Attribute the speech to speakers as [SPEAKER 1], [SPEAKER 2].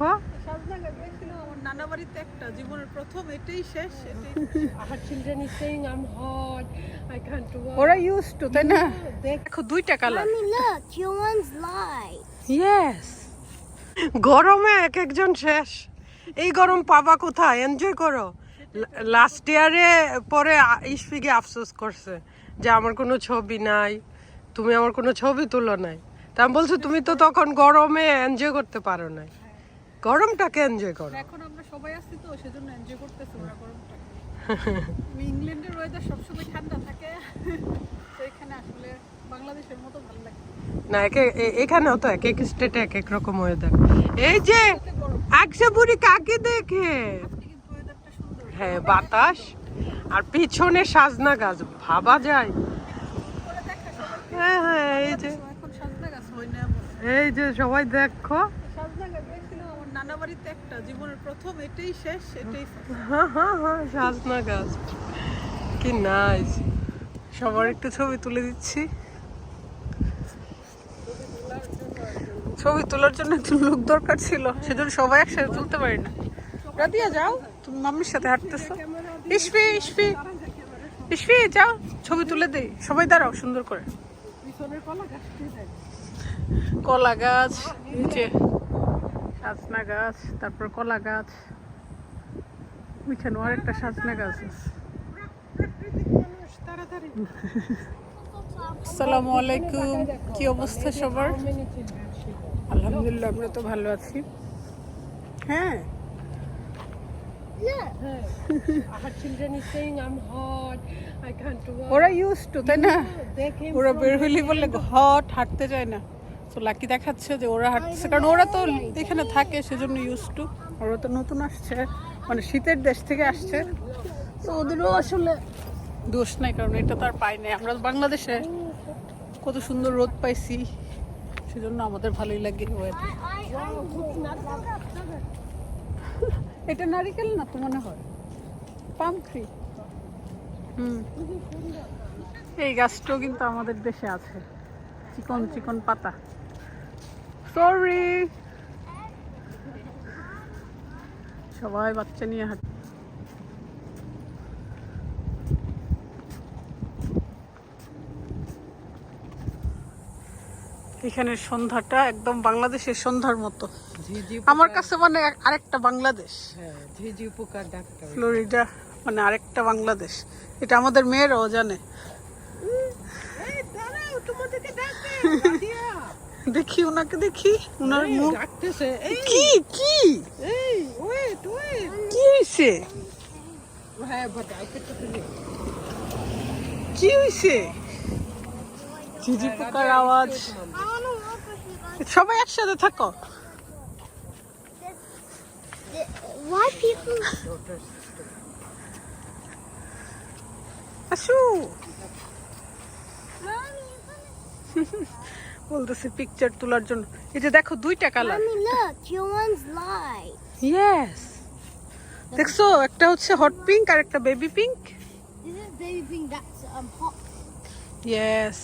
[SPEAKER 1] দেখো।
[SPEAKER 2] নানা বাড়িতে একটা জীবনের প্রথম এটাই শেষ
[SPEAKER 1] ওরা ইউজ টু তাই না? দেখো দুইটা কালার ইয়েস গরমে এক একজন শেষ। এই গরম পাবা কোথায়? এনজয় করো। লাস্ট ইয়ারে পরে ইশফিকে আফসোস করছে যে আমার কোনো ছবি নাই তুমি আমার কোনো ছবি তুলো নাই। তা আমি বলছি তুমি তো তখন গরমে এনজয় করতে পারো নাই। গরমটাকে এনজয় করো?
[SPEAKER 2] এখন আমরা সবাই আসছি তো সেজন্য এনজয় করতেছি ওরা গরমটা। আমি ইংল্যান্ডের ওয়েদার সবসময় ঠান্ডা থাকে। তো এখানে আসলে বাংলাদেশের মতো ভালো লাগে।
[SPEAKER 1] না এক এখানেও তো এক এক স্টেটে এক এক রকম ওয়েদার এই যে একশো বুড়ি কাকে দেখে? হ্যাঁ বাতাস আর পিছনে সাজনা গাছ ভাবা যায়। হ্যাঁ হ্যাঁ এই যে। এই যে সবাই দেখো।
[SPEAKER 2] বাড়িতে একটা, জীবনের প্রথম এটাই শেষ, এটাই
[SPEAKER 1] হ্যাঁ হ্যাঁ হ্যাঁ সাজনা গাছ। কি নাইস সবার একটু ছবি তুলে দিচ্ছি। ছবি তোলার জন্য একটু লোক দরকার ছিল, সেজন্য সবাই একসাথে তুলতে পারি না। রাদিয়া যাও, তুমি মাম্মির সাথে হাঁটতেছো। ইসফি ইসফি ইসফি, যাও, ছবি তুলে দেই। সবাই দাঁড়াও, সুন্দর করে।
[SPEAKER 2] কলা
[SPEAKER 1] গাছ, নিচে। সাজনা গাছ তারপর কলা গাছ। ওইখানে আরেকটা সাজনা গাছ আছে। আসসালামু আলাইকুম। কি অবস্থা সবার? আলহামদুলিল্লাহ আমরা তো ভালো আছি। হ্যাঁ?
[SPEAKER 3] walk.
[SPEAKER 1] ওরা ইউজ টু তাই না? ওরা বের হইলে বললে হট হাঁটতে চায় না। তো লাকি দেখাচ্ছে যে ওরা হাঁটছে কারণ ওরা তো এখানে থাকে, সেজন্য ইউজ টু ওরা তো নতুন আসছে মানে শীতের দেশ থেকে আসছে। তো ওদেরও আসলে দোষ নাই, কারণ এটা তো আর পাই নাই। আমরা বাংলাদেশে কত সুন্দর রোদ পাইছি, সেজন্য আমাদের ভালোই লাগে এটা নারিকেল না তো মনে হয়? পাম ট্রি হুম। এই গাছটাও কিন্তু আমাদের দেশে আছে। চিকন চিকন পাতা। সরি সবাই বাচ্চা নিয়ে হাঁট এখানের সন্ধ্যাটা একদম বাংলাদেশের সন্ধ্যার মতো। আমার কাছে মানে আরেকটা বাংলাদেশ।
[SPEAKER 2] ডাক্তার।
[SPEAKER 1] ফ্লোরিডা মানে আরেকটা বাংলাদেশ। এটা আমাদের মেয়েরাও জানে। দেখি ওনাকে দেখি। ওনার মুখ
[SPEAKER 2] ডাকতেছে এই।
[SPEAKER 1] কি কি?
[SPEAKER 2] এই ওয়েট ওয়েট।
[SPEAKER 1] কি হয়েছে
[SPEAKER 2] হ্যাঁ বাদাই কেটে ফেলে
[SPEAKER 1] কি হয়েছে ঝিঝি পোকার আওয়াজ. সবাই একসাথে থাকো। আসু। বলতেছে পিকচার তোলার জন্য। এই যে দেখো দুইটা কালার ইয়েস দেখছ একটা হচ্ছে হট পিঙ্ক আর একটা বেবি পিঙ্ক. ইয়েস